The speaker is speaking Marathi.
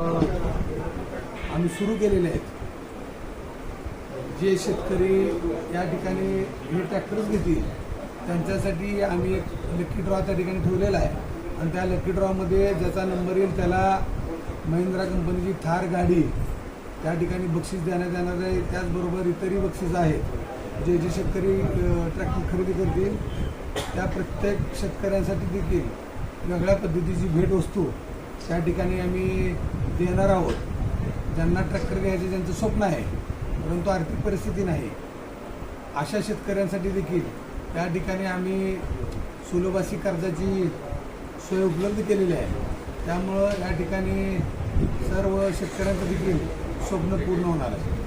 आम्ही सुरू केलेले आहेत. जे शेतकरी या ठिकाणी हे ट्रॅक्टर्स घेतील त्यांच्यासाठी आम्ही एक लक्की ड्रॉ त्या ठिकाणी ठेवलेला आहे. आणि त्या लक्की ड्रॉमध्ये ज्याचा नंबर येईल त्याला महिंद्रा कंपनीची थार गाडी त्या ठिकाणी बक्षीस देण्यात येणार आहे. त्याचबरोबर इतरही बक्षीस आहेत. जे जे शेतकरी ट्रॅक्टर खरेदी करतील त्या प्रत्येक शेतकऱ्यांसाठी देखील वेगळ्या पद्धतीची भेटवस्तू त्या ठिकाणी आम्ही देणार आहोत. ज्यांना ट्रॅक्टर घ्यायचे ज्यांचं स्वप्न आहे परंतु आर्थिक परिस्थिती नाही. अशा शेतकऱ्यांसाठी देखील त्या ठिकाणी आम्ही सुलभासी कर्जाची सोय उपलब्ध केलेली आहे. त्यामुळं या ठिकाणी सर्व शेतकऱ्यांचं देखील स्वप्न पूर्ण होणार आहे.